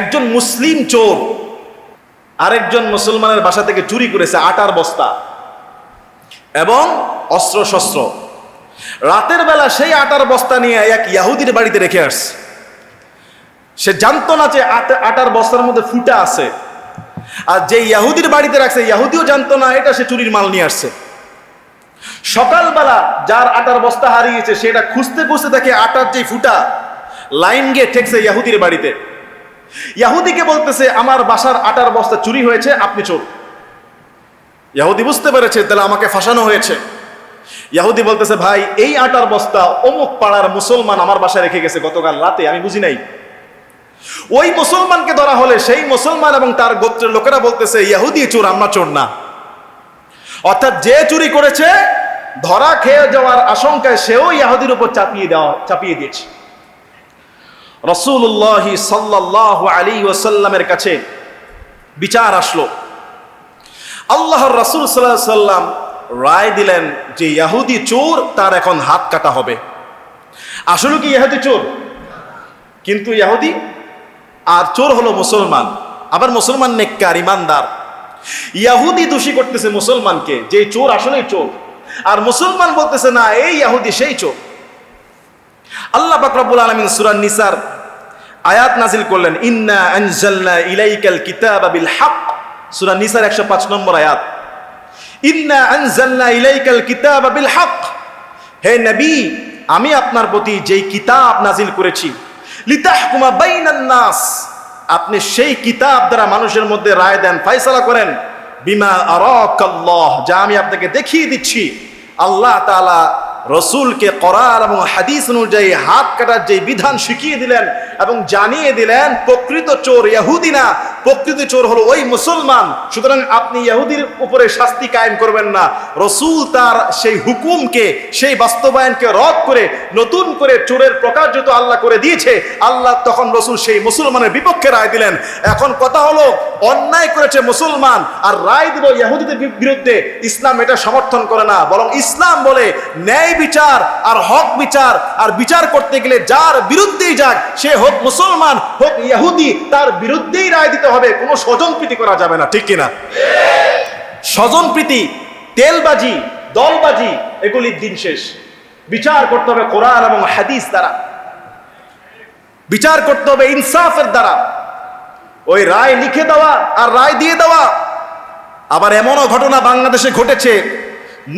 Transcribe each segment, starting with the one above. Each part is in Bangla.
একজন মুসলিম চোর আরেকজন মুসলমানের বাসা থেকে চুরি করেছে আটার বস্তা এবং অস্ত্র শস্ত্র রাতের বেলা সেই আটার বস্তা নিয়ে এক ইয়াহুদির বাড়িতে রেখে আসছে। সে জানতো না যে আটার বস্তার মধ্যে ফুটা আছে। আর যে ইয়াহুদির বাড়িতে রাখছে, ইয়াহুদিও জানতো না, এটা সে চুরির মাল নিয়ে আসছে। সকালবেলা যার আটার বস্তা হারিয়েছে সেটা খুঁজতে খুঁজতে দেখে আটার যে ফুটা, লাইন গিয়ে ঠেকছে ইয়াহুদির বাড়িতে। ইয়াহুদিকে বলতেছে, আমার বাসার আটার বস্তা চুরি হয়েছে, আপনি চোর ইয়াহুদি বুঝতে পেরেছে, তাহলে আমাকে ফাঁসানো হয়েছে। ইয়াহুদি বলতেছে, ভাই, এই আটার বস্তা অমুক পাড়ার মুসলমান আমার বাসায় রেখে গেছে গতকাল রাতে, আমি বুঝি নাই। ওই মুসলমানকে ধরা হলে সেই মুসলমান এবং তার গোত্রের লোকেরা বলতেছে, ইয়াহুদি চোর, আমরা চোর না। অর্থাৎ যে চুরি করেছে, ধরা খেয়ে যাওয়ার আশঙ্কায় সেও ইয়াহুদির উপর চাপিয়ে দেওয়া, চাপিয়ে দিয়েছে। রসুল্লাহ সাল্লাহ আলী ওসাল্লামের কাছে বিচার আসলো। আল্লাহর রাসূল সাল্লাহ সাল্লাম রায় দিলেন যে ইয়াহুদি চোর তার এখন হাত কাটা হবে। আসলে কি ইয়াহুদি চোর? কিন্তু ইয়াহুদি আর চোর হলো মুসলমান। আবার মুসলমান নেককার, ইমানদার। ইয়াহুদি দোষী করতেছে মুসলমানকে, যে চোর আসলেই চোর। আর মুসলমান বলতেছে, না, এই ইয়াহুদি সেই চোর। আল্লাহ পাক রব্বুল আলামিন সূরা নিসার আয়াত নাজিল করলেন, ইন্না আনজালনা ইলাইকাল কিতাবা বিল হক। সূরা নিসার 105 নম্বর আয়াত। ইন্না আনজালনা ইলাইকাল কিতাবা বিল হক। হে নবী, আমি আপনার প্রতি যেই কিতাব নাজিল করেছি, লিতাহকুমা বাইনান নাস। আপনি সেই কিতাব দ্বারা মানুষের মধ্যে রায় দেন, ফয়সালা করেন, বিমা আরাকাল্লাহ। যা আমি আপনাকে দেখিয়ে দিচ্ছি। আল্লাহ তাআলা রসুলকে করার এবং হাদিস অনুযায়ী হাত কাটার যে বিধান শিখিয়ে দিলেন এবং জানিয়ে দিলেন, প্রকৃত চোর ইয়াহুদি না প্রকৃত চোর হলো ওই মুসলমান। সুতরাং আপনি ইয়াহুদির উপরে শাস্তি কায়েম করবেন না। রসুল তার সেই হুকুমকে, সেই বাস্তবায়নকে রদ করে, নতুন করে চোরের প্রকাশ যত আল্লাহ করে দিয়েছে, আল্লাহ তখন রসুল সেই মুসলমানের বিপক্ষে রায় দিলেন। এখন কথা হলো, অন্যায় করেছে মুসলমান, আর রায় দিল ইয়াহুদিদের বি- বিরুদ্ধে। ইসলাম এটা সমর্থন করে না, বরং ইসলাম বলে ন্যায় বিচার আর হক বিচার, আর বিচার করতে গেলে যার বিরুদ্ধেই যাক, সে হোক মুসলমান, হোক ইয়াহুদি তার বিরুদ্ধেই রায় দিতে হবে, কোনো স্বজনপ্রীতি করা যাবে না, ঠিক কিনা? স্বজনপ্রীতি তেলবাজি, দলবাজি, এগুলির দিন শেষ। বিচার করতে হবে কোরআন এবং হাদিস দ্বারা। বিচার করতে হবে ইনসাফের দ্বারা। ওই রায় লিখে দেওয়া আর রায় দিয়ে দেওয়া। আবার এমনও ঘটনা বাংলাদেশে ঘটেছে,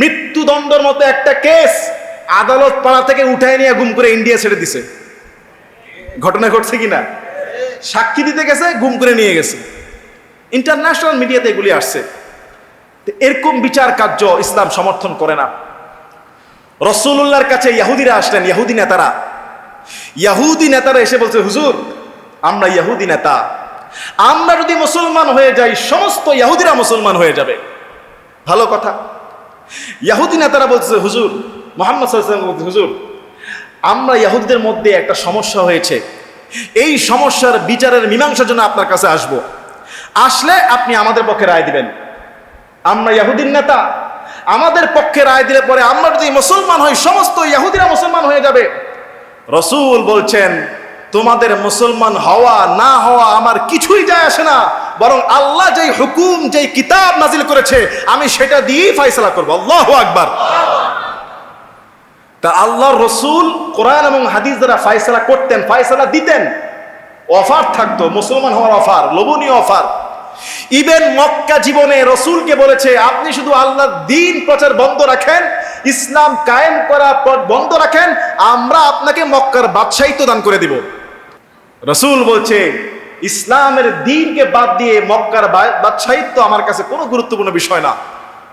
মৃত্যুদণ্ডের মতো একটা কেস আদালত পাড়া থেকে উঠায় নিয়ে গুম করে ইন্ডিয়া ছেড়ে দিছে। ঘটনা ঘটছে কিনা? সাক্ষী দিতে গেছে, গুম করে নিয়ে গেছে। ইন্টারন্যাশনাল মিডিয়াতে এগুলি আসছে। এরকম বিচার কার্য ইসলাম সমর্থন করে না। রসুল্লাহর কাছে ইয়াহুদিরা আসলেন, ইয়াহুদি নেতারা। ইয়াহুদি নেতারা এসে বলছে, হুজুর, আমরা ইয়াহুদি নেতা। আমরা যদি মুসলমান হয়ে যাই, সমস্ত ইয়াহুদিরা মুসলমান হয়ে যাবে। ভালো কথা। ইয়াহুদি নেতারা বলছে, হুজুর, মোহাম্মদ হুজুর, আমরা ইয়াহুদিদের মধ্যে একটা সমস্যা হয়েছে। এই সমস্যার বিচারের মীমাংসার জন্য আপনার কাছে আসব। আসলে আপনি আমাদের পক্ষে রায় দিবেন। আমরা ইয়াহুদির নেতা। আমাদের পক্ষে রায় দিলে পরে আমরা যদি মুসলমান হই, সমস্ত ইয়াহুদিরা মুসলমান হয়ে যাবে। রসুল বলছেন, তোমাদের মুসলমান হওয়া, না হওয়া আমার কিছুই যায় আসে না। বরং আল্লাহ যেই হুকুম, যেই কিতাব নাজিল করেছে, আমি সেটা দিয়েই ফাইসলা করব। আল্লাহ আকবার। তা আল্লাহর রসুল কোরআন এবং হাদিস দ্বারা ফাইসলা করতেন, ফাইসলা দিতেন। অফার থাকতো, মুসলমান হওয়ার অফার, লোভনীয় অফার। ইবেন মক্কা জীবনে রসুলকে বলেছে, আপনি শুধু আল্লাহর দিন প্রচার বন্ধ রাখেন, ইসলাম কায়েম করা বন্ধ রাখেন, আমরা আপনাকে মক্কার বাদশাহিত্য দান করে দিব। রসুল বলছে, ইসলামের দিনকে বাদ দিয়ে মক্কার বা- বাদশাহিত্য আমার কাছে কোনো গুরুত্বপূর্ণ বিষয় না।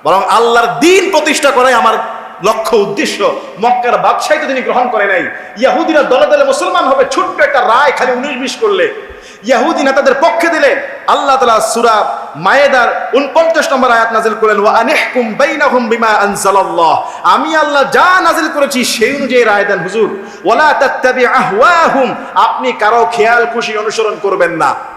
বরং আল্লাহর দিন প্রতিষ্ঠা করাই আমার লক্ষ্য উদ্দেশ্য, মক্কার বাদশাহিত্য তিনি গ্রহণ করে নাই। ইয়াহুদিরা দলে দলে মুসলমান হবে, ছোট্ট একটা রায় খালি উনিশ বিশ করলে। ইয়াহুদি নেতাদের পক্ষে দিলে, আল্লাহ তালা সুরা মায়েদার উনপঞ্চাশ নম্বর আয়াত নাজিল করলেন, ওয়া আনিহকুম বাইনাহুম বিমা আনজালাল্লাহ। আমি আল্লাহ যা নাজিল করেছি, সেই অনুযায়ী রায় দেন হুজুর। ওয়ালা তাত্তাবি আহওয়াহুম। আপনি কারও খেয়াল খুশি অনুসরণ করবেন না।